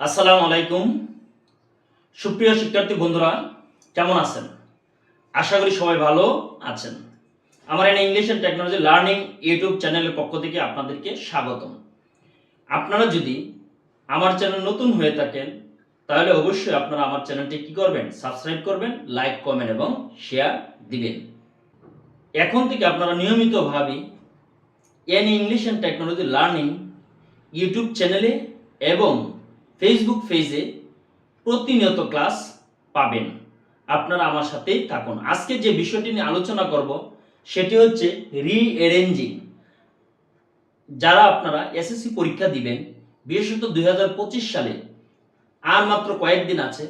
আসসালামু আলাইকুম। সুপ্রিয় শিক্ষার্থী বন্ধুরা, কেমন আছেন? আশা করি সবাই ভালো আছেন। আমার N English and technology learning YouTube চ্যানেলের পক্ষ থেকে আপনাদেরকে স্বাগতম। আপনারা যদি আমার চ্যানেল নতুন হয়ে থাকেন, তাহলে অবশ্যই আপনারা আমার চ্যানেলটি কি করবেন? সাবস্ক্রাইব করবেন, লাইক, কমেন্ট এবং শেয়ার দিবেন। এখন থেকে আপনারা নিয়মিতভাবে N English and technology learning YouTube চ্যানেলে এবং ফেসবুক পেজে প্রতিনিয়ত ক্লাস পাবেন। আপনারা আমার সাথেই থাকুন। আজকে যে বিষয়টি নিয়ে আলোচনা করব, সেটি হচ্ছে রিঅ্যারেঞ্জিং যারা আপনারা এসএসসি পরীক্ষা দিবেন, বিশেষত দুই হাজার পঁচিশ সালে, আর মাত্র কয়েকদিন আছে,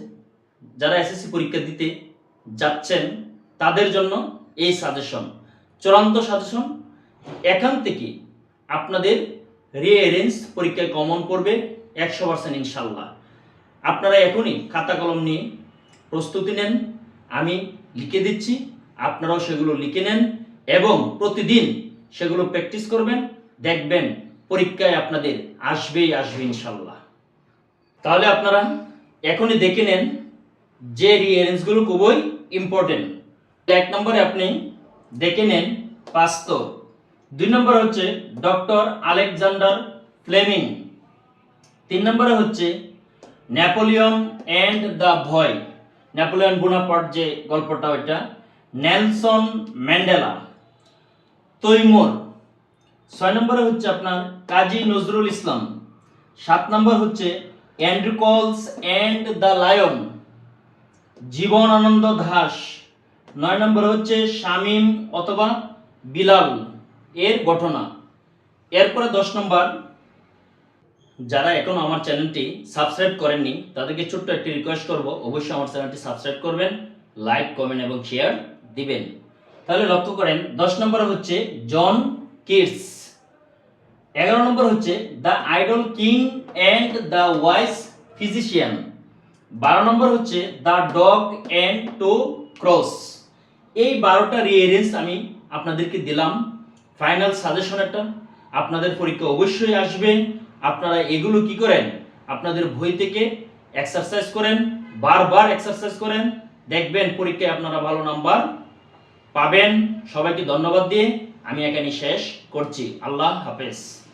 যারা এসএসসি পরীক্ষা দিতে যাচ্ছেন, তাদের জন্য এই সাজেশন চূড়ান্ত সাজেশন এখান থেকে আপনাদের রিঅ্যারেঞ্জ পরীক্ষায় কমন করবে একশো পার্সেন্ট ইনশাল্লাহ। আপনারা এখনই খাতা কলম নিয়ে প্রস্তুতি নেন, আমি লিখে দিচ্ছি, আপনারাও সেগুলো লিখে নেন এবং প্রতিদিন সেগুলো প্র্যাকটিস করবেন, দেখবেন পরীক্ষায় আপনাদের আসবেই আসবে ইনশাল্লাহ। তাহলে আপনারা এখনই দেখে নেন যে রিঅ্যারেঞ্জগুলো খুবই ইম্পর্টেন্ট এক নম্বরে আপনি দেখে নেন পাস্তর দুই নম্বর হচ্ছে ডক্টর আলেকজান্ডার ফ্লেমিং। তিন নম্বরে হচ্ছে নেপোলিয়ন অ্যান্ড দ্য ভয়। নেপোলিয়ন বোনাপার্ট যে গল্পটা ওইটা নেলসন ম্যান্ডেলা, তৈমুর। ছয় নম্বরে হচ্ছে আপনার কাজী নজরুল ইসলাম। সাত নম্বর হচ্ছে Androcles and the lion. Jibanananda Das নয় নম্বর হচ্ছে শামীম অথবা বিলাল। এর ঘটনা এরপরে দশ নম্বর যারা এখন আমার চ্যানেলটি সাবস্ক্রাইব করেননি, তাদেরকে ছোট্ট একটি রিকোয়েস্ট করব। অবশ্যই আমার চ্যানেলটি সাবস্ক্রাইব করবেন লাইক কমেন্ট এবং শেয়ার দিবেন। তাহলে লক্ষ্য করেন, দশ নম্বর হচ্ছে জন কিডস এগারো নম্বর হচ্ছে the idol king and the wise physician. বারো নম্বর হচ্ছে the dog and two cross. এই বারোটা রিয়ারেন্স আমি আপনাদেরকে দিলাম। ফাইনাল সাজেশন একটা। আপনাদের পরীক্ষা অবশ্যই আসবে। আপনারা এগুলো কি করেন? আপনাদের বই থেকে এক্সারসাইজ করেন, বারবার এক্সারসাইজ করেন, দেখবেন পরীক্ষায় আপনারা ভালো নাম্বার পাবেন। সবাইকে ধন্যবাদ দিয়ে আমি এখানে শেষ করছি। আল্লাহ হাফেজ।